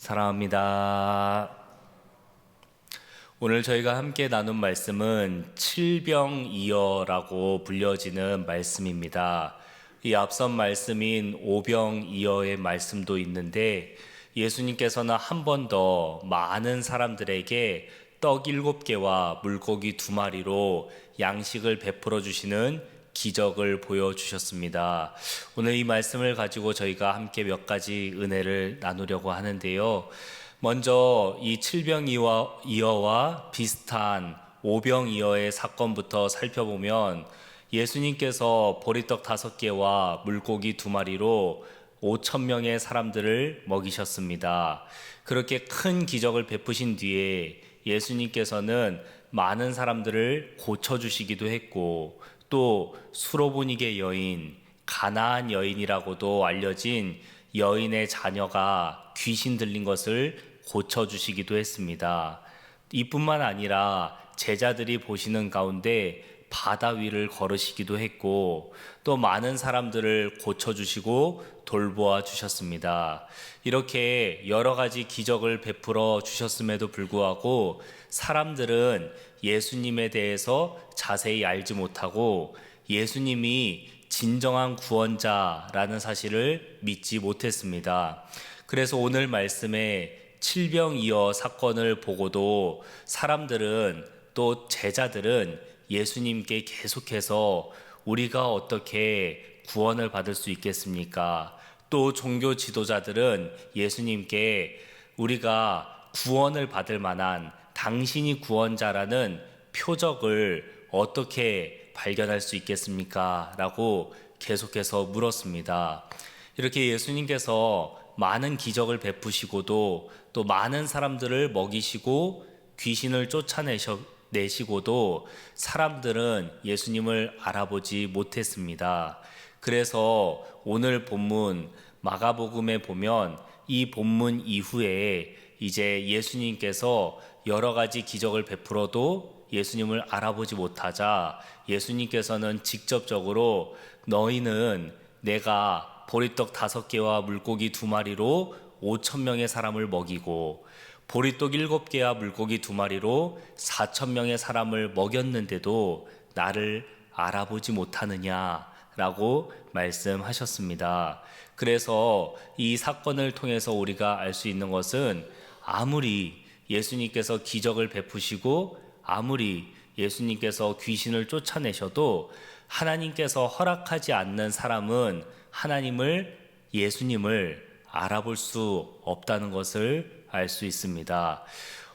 사랑합니다. 오늘 저희가 함께 나눈 말씀은 칠병이어라고 불려지는 말씀입니다. 이 앞선 말씀인 오병이어의 말씀도 있는데 예수님께서는 한 번 더 많은 사람들에게 떡 일곱 개와 물고기 두 마리로 양식을 베풀어 주시는 기적을 보여주셨습니다. 오늘 이 말씀을 가지고 저희가 함께 몇 가지 은혜를 나누려고 하는데요. 먼저 이 칠병이어와 비슷한 오병이어의 사건부터 살펴보면 예수님께서 보리떡 다섯 개와 물고기 두 마리로 5천 명의 사람들을 먹이셨습니다. 그렇게 큰 기적을 베푸신 뒤에 예수님께서는 많은 사람들을 고쳐주시기도 했고 또 수로보니게 여인, 가나안 여인이라고도 알려진 여인의 자녀가 귀신 들린 것을 고쳐주시기도 했습니다. 이뿐만 아니라 제자들이 보시는 가운데 바다 위를 걸으시기도 했고 또 많은 사람들을 고쳐주시고 돌보아 주셨습니다. 이렇게 여러 가지 기적을 베풀어 주셨음에도 불구하고 사람들은 예수님에 대해서 자세히 알지 못하고 예수님이 진정한 구원자라는 사실을 믿지 못했습니다. 그래서 오늘 말씀에 칠병이어 사건을 보고도 사람들은 또 제자들은 예수님께 계속해서 우리가 어떻게 구원을 받을 수 있겠습니까? 또 종교 지도자들은 예수님께 우리가 구원을 받을 만한 당신이 구원자라는 표적을 어떻게 발견할 수 있겠습니까? 라고 계속해서 물었습니다. 이렇게 예수님께서 많은 기적을 베푸시고도 또 많은 사람들을 먹이시고 귀신을 쫓아내 시고도 사람들은 예수님을 알아보지 못했습니다. 그래서 오늘 본문 마가복음에 보면 이 본문 이후에 이제 예수님께서 여러 가지 기적을 베풀어도 예수님을 알아보지 못하자 예수님께서는 직접적으로 너희는 내가 보리떡 다섯 개와 물고기 두 마리로 오천 명의 사람을 먹이고 보리떡 일곱 개와 물고기 두 마리로 사천 명의 사람을 먹였는데도 나를 알아보지 못하느냐라고 말씀하셨습니다. 그래서 이 사건을 통해서 우리가 알 수 있는 것은 아무리 예수님께서 기적을 베푸시고 아무리 예수님께서 귀신을 쫓아내셔도 하나님께서 허락하지 않는 사람은 하나님을 예수님을 알아볼 수 없다는 것을 알 수 있습니다.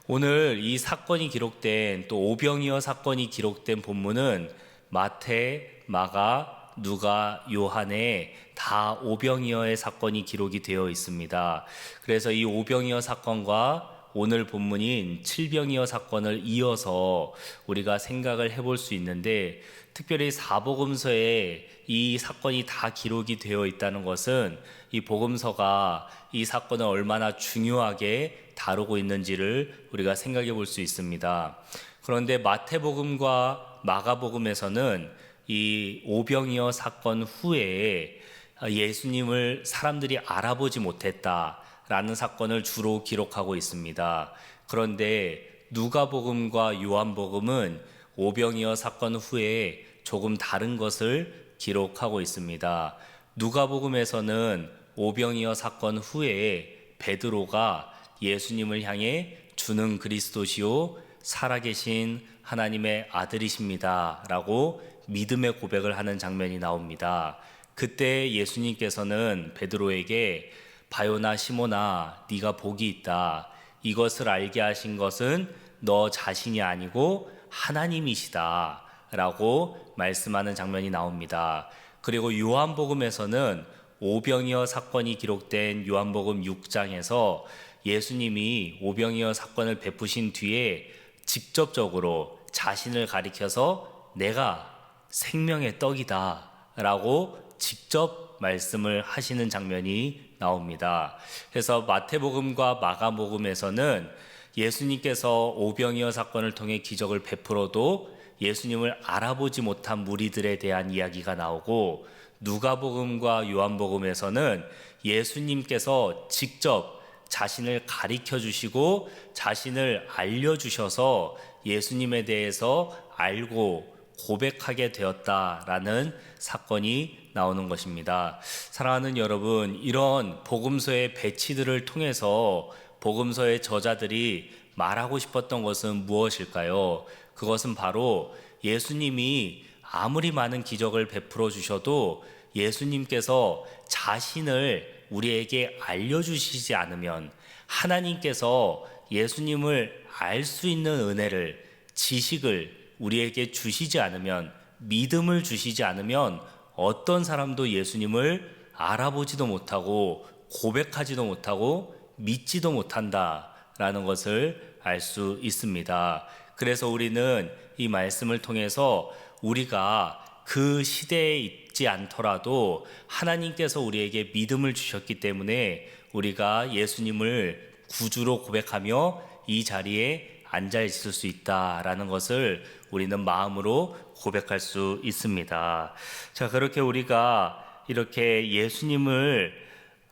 오늘 이 사건이 기록된 또 오병이어 사건이 기록된 본문은 마태, 마가, 누가, 요한에 다 오병이어의 사건이 기록이 되어 있습니다. 그래서 이 오병이어 사건과 오늘 본문인 칠병이어 사건을 이어서 우리가 생각을 해볼 수 있는데 특별히 사복음서에 이 사건이 다 기록이 되어 있다는 것은 이 복음서가 이 사건을 얼마나 중요하게 다루고 있는지를 우리가 생각해 볼 수 있습니다. 그런데 마태복음과 마가복음에서는 이 오병이어 사건 후에 예수님을 사람들이 알아보지 못했다 라는 사건을 주로 기록하고 있습니다. 그런데 누가복음과 요한복음은 오병이어 사건 후에 조금 다른 것을 기록하고 있습니다. 누가복음에서는 오병이어 사건 후에 베드로가 예수님을 향해 주는 그리스도시요 살아계신 하나님의 아들이십니다라고 믿음의 고백을 하는 장면이 나옵니다. 그때 예수님께서는 베드로에게 바요나 시모나 네가 복이 있다. 이것을 알게 하신 것은 너 자신이 아니고 하나님이시다 라고 말씀하는 장면이 나옵니다. 그리고 요한복음에서는 오병이어 사건이 기록된 요한복음 6장에서 예수님이 오병이어 사건을 베푸신 뒤에 직접적으로 자신을 가리켜서 내가 생명의 떡이다 라고 직접 말씀을 하시는 장면이 나옵니다. 그래서 마태복음과 마가복음에서는 예수님께서 오병이어 사건을 통해 기적을 베풀어도 예수님을 알아보지 못한 무리들에 대한 이야기가 나오고 누가복음과 요한복음에서는 예수님께서 직접 자신을 가리켜 주시고 자신을 알려 주셔서 예수님에 대해서 알고 고백하게 되었다라는 사건이 나오는 것입니다. 사랑하는 여러분, 이런 복음서의 배치들을 통해서 복음서의 저자들이 말하고 싶었던 것은 무엇일까요? 그것은 바로 예수님이 아무리 많은 기적을 베풀어 주셔도 예수님께서 자신을 우리에게 알려주시지 않으면 하나님께서 예수님을 알 수 있는 은혜를, 지식을 우리에게 주시지 않으면, 믿음을 주시지 않으면 어떤 사람도 예수님을 알아보지도 못하고 고백하지도 못하고 믿지도 못한다라는 것을 알 수 있습니다. 그래서 우리는 이 말씀을 통해서 우리가 그 시대에 있지 않더라도 하나님께서 우리에게 믿음을 주셨기 때문에 우리가 예수님을 구주로 고백하며 이 자리에 앉아 있을 수 있다라는 것을 우리는 마음으로 고백할 수 있습니다. 자, 그렇게 우리가 이렇게 예수님을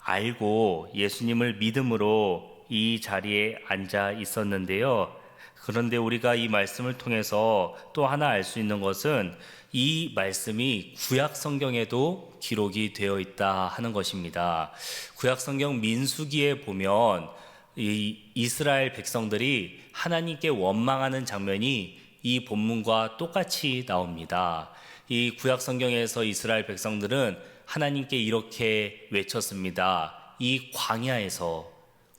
알고 예수님을 믿음으로 이 자리에 앉아 있었는데요. 그런데 우리가 이 말씀을 통해서 또 하나 알 수 있는 것은 이 말씀이 구약 성경에도 기록이 되어 있다 하는 것입니다. 구약 성경 민수기에 보면 이 이스라엘 백성들이 하나님께 원망하는 장면이 이 본문과 똑같이 나옵니다. 이 구약 성경에서 이스라엘 백성들은 하나님께 이렇게 외쳤습니다. 이 광야에서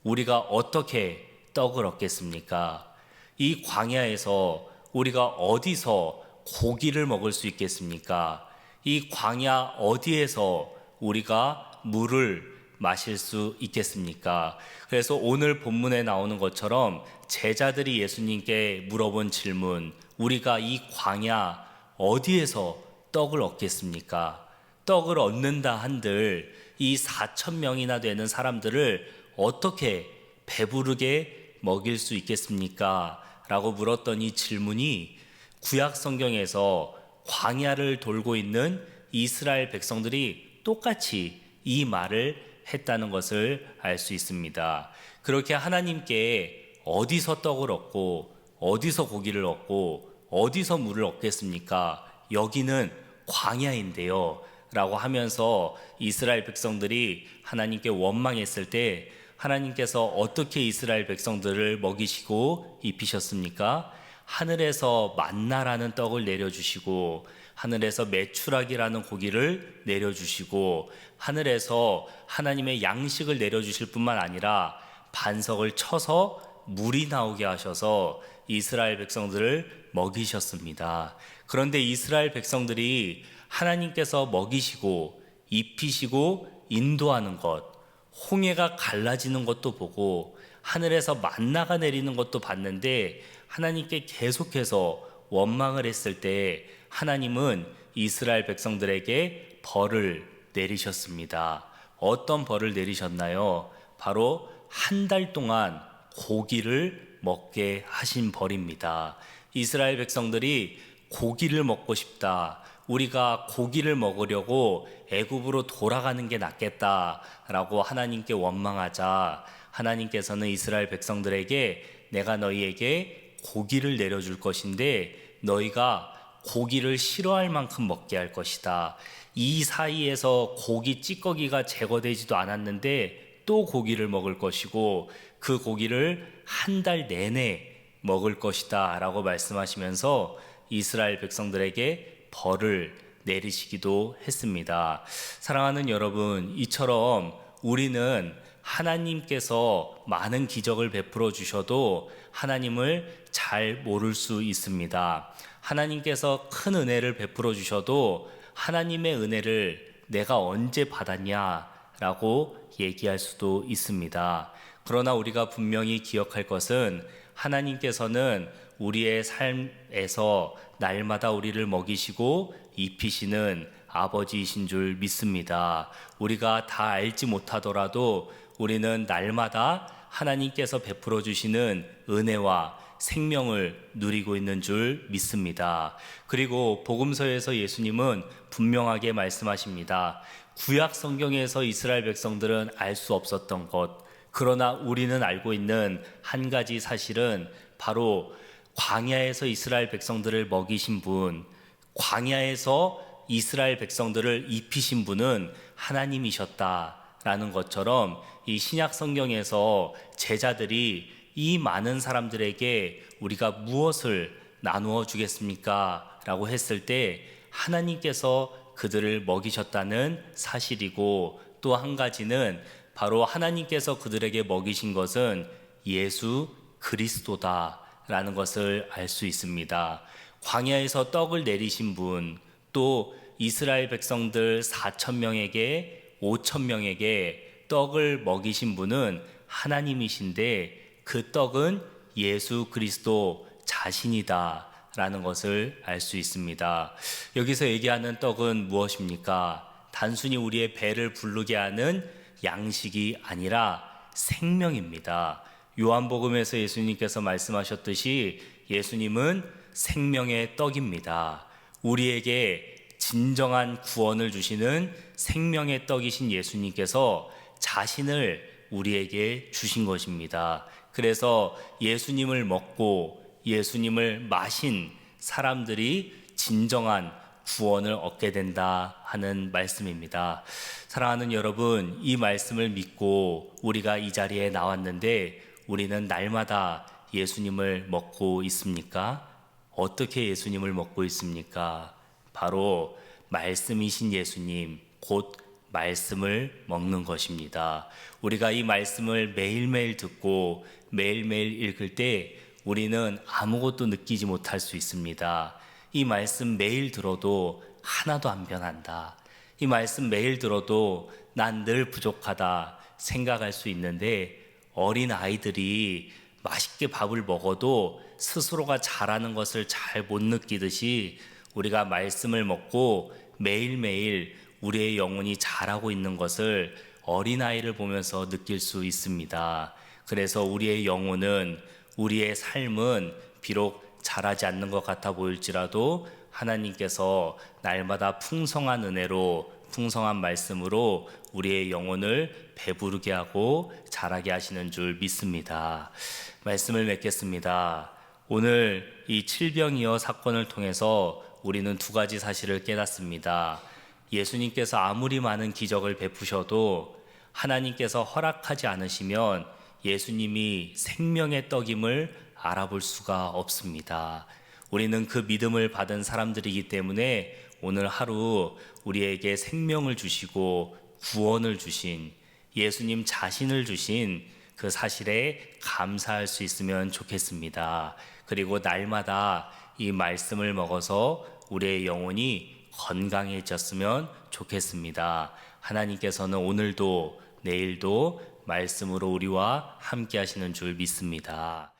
우리가 어떻게 떡을 얻겠습니까? 이 광야에서 우리가 어디서 고기를 먹을 수 있겠습니까? 이 광야 어디에서 우리가 물을 마실 수 있겠습니까? 그래서 오늘 본문에 나오는 것처럼 제자들이 예수님께 물어본 질문, 우리가 이 광야 어디에서 떡을 얻겠습니까? 떡을 얻는다 한들 이 4천 명이나 되는 사람들을 어떻게 배부르게 먹일 수 있겠습니까? 라고 물었던 이 질문이 구약 성경에서 광야를 돌고 있는 이스라엘 백성들이 똑같이 이 말을 했다는 것을 알 수 있습니다. 그렇게 하나님께 어디서 떡을 얻고 어디서 고기를 얻고 어디서 물을 얻겠습니까? 여기는 광야인데요. 라고 하면서 이스라엘 백성들이 하나님께 원망했을 때 하나님께서 어떻게 이스라엘 백성들을 먹이시고 입히셨습니까? 하늘에서 만나라는 떡을 내려주시고 하늘에서 메추라기라는 고기를 내려주시고 하늘에서 하나님의 양식을 내려주실 뿐만 아니라 반석을 쳐서 물이 나오게 하셔서 이스라엘 백성들을 먹이셨습니다. 그런데 이스라엘 백성들이 하나님께서 먹이시고 입히시고 인도하는 것, 홍해가 갈라지는 것도 보고 하늘에서 만나가 내리는 것도 봤는데 하나님께 계속해서 원망을 했을 때 하나님은 이스라엘 백성들에게 벌을 내리셨습니다. 어떤 벌을 내리셨나요? 바로 한 달 동안 고기를 먹게 하신 벌입니다. 이스라엘 백성들이 고기를 먹고 싶다. 우리가 고기를 먹으려고 애굽으로 돌아가는 게 낫겠다라고 하나님께 원망하자 하나님께서는 이스라엘 백성들에게 내가 너희에게 고기를 내려줄 것인데 너희가 고기를 싫어할 만큼 먹게 할 것이다. 이 사이에서 고기 찌꺼기가 제거되지도 않았는데 또 고기를 먹을 것이고 그 고기를 한 달 내내 먹을 것이다. 라고 말씀하시면서 이스라엘 백성들에게 벌을 내리시기도 했습니다. 사랑하는 여러분, 이처럼 우리는 하나님께서 많은 기적을 베풀어 주셔도 하나님을 잘 모를 수 있습니다. 하나님께서 큰 은혜를 베풀어 주셔도 하나님의 은혜를 내가 언제 받았냐라고 얘기할 수도 있습니다. 그러나 우리가 분명히 기억할 것은 하나님께서는 우리의 삶에서 날마다 우리를 먹이시고 입히시는 아버지이신 줄 믿습니다. 우리가 다 알지 못하더라도 우리는 날마다 하나님께서 베풀어 주시는 은혜와 생명을 누리고 있는 줄 믿습니다. 그리고 복음서에서 예수님은 분명하게 말씀하십니다. 구약 성경에서 이스라엘 백성들은 알 수 없었던 것, 그러나 우리는 알고 있는 한 가지 사실은 바로 광야에서 이스라엘 백성들을 먹이신 분, 광야에서 이스라엘 백성들을 입히신 분은 하나님이셨다라는 것처럼 이 신약 성경에서 제자들이 이 많은 사람들에게 우리가 무엇을 나누어 주겠습니까? 라고 했을 때 하나님께서 그들을 먹이셨다는 사실이고 또 한 가지는 바로 하나님께서 그들에게 먹이신 것은 예수 그리스도다라는 것을 알 수 있습니다. 광야에서 떡을 내리신 분, 또 이스라엘 백성들 4천 명에게 5천 명에게 떡을 먹이신 분은 하나님이신데 그 떡은 예수 그리스도 자신이다라는 것을 알 수 있습니다. 여기서 얘기하는 떡은 무엇입니까? 단순히 우리의 배를 부르게 하는 양식이 아니라 생명입니다. 요한복음에서 예수님께서 말씀하셨듯이 예수님은 생명의 떡입니다. 우리에게 진정한 구원을 주시는 생명의 떡이신 예수님께서 자신을 우리에게 주신 것입니다. 그래서 예수님을 먹고 예수님을 마신 사람들이 진정한 구원을 얻게 된다 하는 말씀입니다. 사랑하는 여러분, 이 말씀을 믿고 우리가 이 자리에 나왔는데 우리는 날마다 예수님을 먹고 있습니까? 어떻게 예수님을 먹고 있습니까? 바로 말씀이신 예수님, 곧 말씀을 먹는 것입니다. 우리가 이 말씀을 매일매일 듣고 매일매일 읽을 때 우리는 아무것도 느끼지 못할 수 있습니다. 이 말씀 매일 들어도 하나도 안 변한다. 이 말씀 매일 들어도 난 늘 부족하다 생각할 수 있는데 어린 아이들이 맛있게 밥을 먹어도 스스로가 잘하는 것을 잘 못 느끼듯이 우리가 말씀을 먹고 매일매일 우리의 영혼이 자라고 있는 것을 어린아이를 보면서 느낄 수 있습니다. 그래서 우리의 영혼은 우리의 삶은 비록 자라지 않는 것 같아 보일지라도 하나님께서 날마다 풍성한 은혜로 풍성한 말씀으로 우리의 영혼을 배부르게 하고 자라게 하시는 줄 믿습니다. 말씀을 맺겠습니다. 오늘 이 칠병이어 사건을 통해서 우리는 두 가지 사실을 깨닫습니다. 예수님께서 아무리 많은 기적을 베푸셔도 하나님께서 허락하지 않으시면 예수님이 생명의 떡임을 알아볼 수가 없습니다. 우리는 그 믿음을 받은 사람들이기 때문에 오늘 하루 우리에게 생명을 주시고 구원을 주신 예수님 자신을 주신 그 사실에 감사할 수 있으면 좋겠습니다. 그리고 날마다 이 말씀을 먹어서 우리의 영혼이 건강해졌으면 좋겠습니다. 하나님께서는 오늘도 내일도 말씀으로 우리와 함께 하시는 줄 믿습니다.